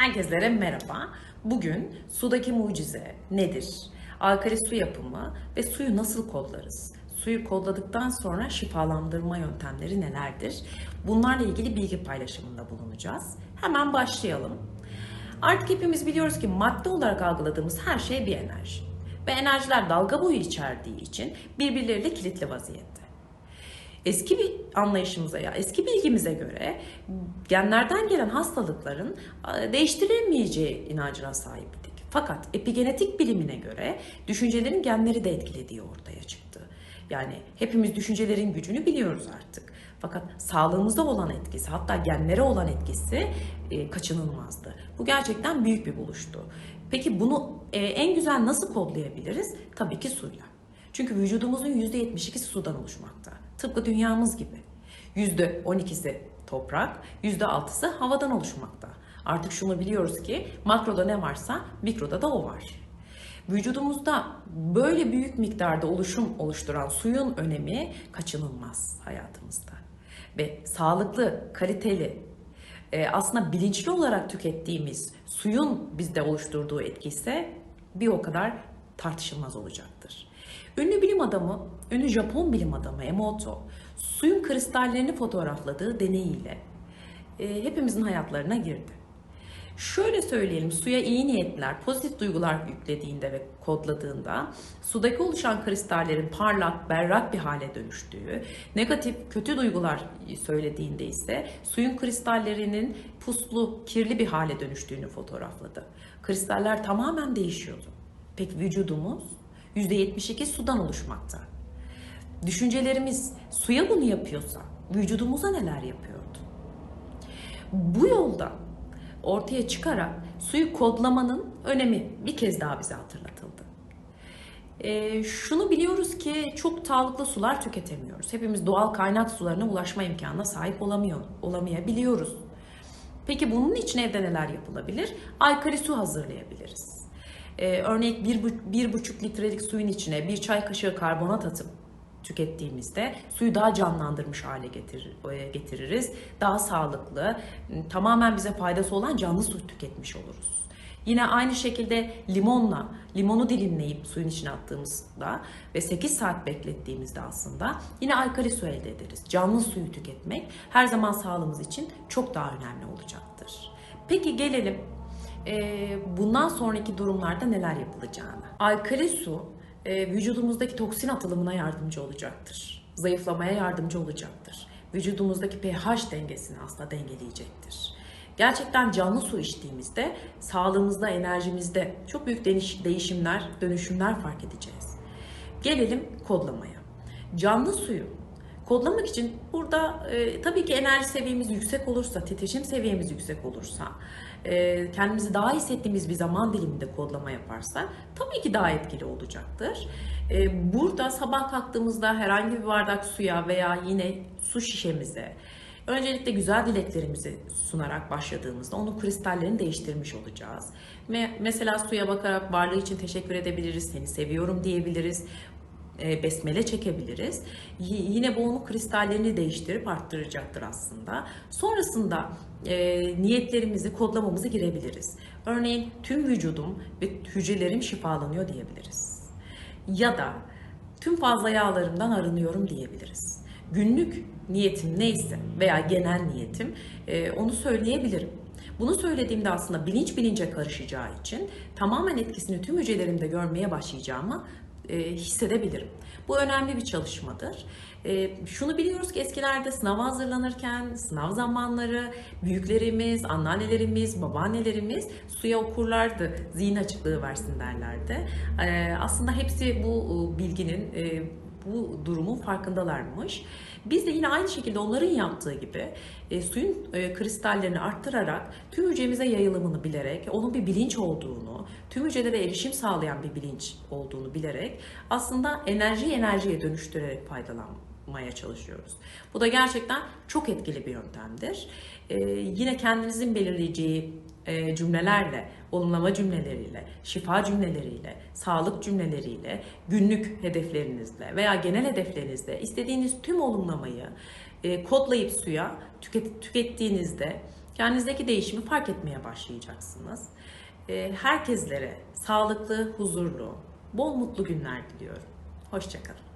Herkeslere merhaba. Bugün sudaki mucize nedir? Alkali su yapımı ve suyu nasıl kodlarız? Suyu kodladıktan sonra şifalandırma yöntemleri nelerdir? Bunlarla ilgili bilgi paylaşımında bulunacağız. Hemen başlayalım. Artık hepimiz biliyoruz ki madde olarak algıladığımız her şey bir enerji. Ve enerjiler dalga boyu içerdiği için birbirleriyle kilitli vaziyette. Eski bir anlayışımıza ya eski bilgimize göre genlerden gelen hastalıkların değiştirilemeyeceği inancına sahiptik. Fakat epigenetik bilimine göre düşüncelerin genleri de etkilediği ortaya çıktı. Yani hepimiz düşüncelerin gücünü biliyoruz artık. Fakat sağlığımıza olan etkisi, hatta genlere olan etkisi e, kaçınılmazdı. Bu gerçekten büyük bir buluştu. Peki bunu e, en güzel nasıl kodlayabiliriz? Tabii ki suyla. Çünkü vücudumuzun %72'si sudan oluşmakta. Tıpkı dünyamız gibi. %12'si toprak, %6'sı havadan oluşmakta. Artık şunu biliyoruz ki makroda ne varsa mikroda da o var. Vücudumuzda böyle büyük miktarda oluşum oluşturan suyun önemi kaçınılmaz hayatımızda. Ve sağlıklı, kaliteli, e, aslında bilinçli olarak tükettiğimiz suyun bizde oluşturduğu etki ise bir o kadar tartışılmaz olacaktır. Ünlü bilim adamı, ünlü Japon bilim adamı Emoto, suyun kristallerini fotoğrafladığı deneyiyle e, hepimizin hayatlarına girdi. Şöyle söyleyelim, suya iyi niyetler, pozitif duygular yüklediğinde ve kodladığında sudaki oluşan kristallerin parlak, berrak bir hale dönüştüğü, negatif, kötü duygular söylediğinde ise suyun kristallerinin puslu, kirli bir hale dönüştüğünü fotoğrafladı. Kristaller tamamen değişiyordu. Peki vücudumuz %72 sudan oluşmakta. Düşüncelerimiz suya bunu yapıyorsa vücudumuza neler yapıyordu? Bu yolda ortaya çıkarak suyu kodlamanın önemi bir kez daha bize hatırlatıldı. Ee, şunu biliyoruz ki çok sağlıklı sular tüketemiyoruz. Hepimiz doğal kaynak sularına ulaşma imkanına sahip olamıyor, olamayabiliyoruz. Peki bunun için evde neler yapılabilir? Alkali su hazırlayabiliriz. Bu- bir buçuk litrelik suyun içine bir çay kaşığı karbonat atıp tükettiğimizde suyu daha canlandırmış hale getirir, e, getiririz. Daha sağlıklı, tamamen bize faydası olan canlı su tüketmiş oluruz. Yine aynı şekilde limonla, limonu dilimleyip suyun içine attığımızda ve 8 saat beklettiğimizde aslında yine alkali su elde ederiz. Canlı suyu tüketmek her zaman sağlığımız için çok daha önemli olacaktır. Peki gelelim e, bundan sonraki durumlarda neler yapılacağına. Alkali su e, vücudumuzdaki toksin atılımına yardımcı olacaktır. Zayıflamaya yardımcı olacaktır. Vücudumuzdaki pH dengesini aslında dengeleyecektir. Gerçekten canlı su içtiğimizde sağlığımızda, enerjimizde çok büyük değiş- değişimler, dönüşümler fark edeceğiz. Gelelim kodlamaya. Canlı suyu kodlamak için burada e, tabii ki enerji seviyemiz yüksek olursa, titreşim seviyemiz yüksek olursa, e, kendimizi daha hissettiğimiz bir zaman diliminde kodlama yaparsa tabii ki daha etkili olacaktır. E, burada sabah kalktığımızda herhangi bir bardak suya veya yine su şişemize Öncelikle güzel dileklerimizi sunarak başladığımızda onun kristallerini değiştirmiş olacağız. Ve mesela suya bakarak varlığı için teşekkür edebiliriz, seni seviyorum diyebiliriz, besmele çekebiliriz. Yine onun kristallerini değiştirip arttıracaktır aslında. Sonrasında e, niyetlerimizi, kodlamamızı girebiliriz. Örneğin tüm vücudum ve hücrelerim şifalanıyor diyebiliriz. Ya da tüm fazla yağlarımdan arınıyorum diyebiliriz. Günlük niyetim neyse veya genel niyetim e, onu söyleyebilirim. Bunu söylediğimde aslında bilinç bilince karışacağı için tamamen etkisini tüm hücrelerimde görmeye başlayacağımı e, hissedebilirim. Bu önemli bir çalışmadır. E, şunu biliyoruz ki eskilerde sınava hazırlanırken sınav zamanları büyüklerimiz, anneannelerimiz, babaannelerimiz suya okurlardı. Zihin açıklığı versin derlerdi. E, aslında hepsi bu e, bilginin e, bu durumun farkındalarmış. Biz de yine aynı şekilde onların yaptığı gibi e, suyun e, kristallerini arttırarak tüm hücremize yayılımını bilerek, onun bir bilinç olduğunu, tüm hücrelere erişim sağlayan bir bilinç olduğunu bilerek aslında enerjiyi enerjiye dönüştürerek faydalanmaya çalışıyoruz. Bu da gerçekten çok etkili bir yöntemdir. E, yine kendinizin belirleyeceği e, cümlelerle, olumlama cümleleriyle, şifa cümleleriyle, sağlık cümleleriyle, günlük hedeflerinizle veya genel hedeflerinizle istediğiniz tüm olumlamayı e, kodlayıp suya tüket, tükettiğinizde Kendinizdeki değişimi fark etmeye başlayacaksınız. Ee, Herkeslere sağlıklı, huzurlu, bol mutlu günler diliyorum. Hoşçakalın.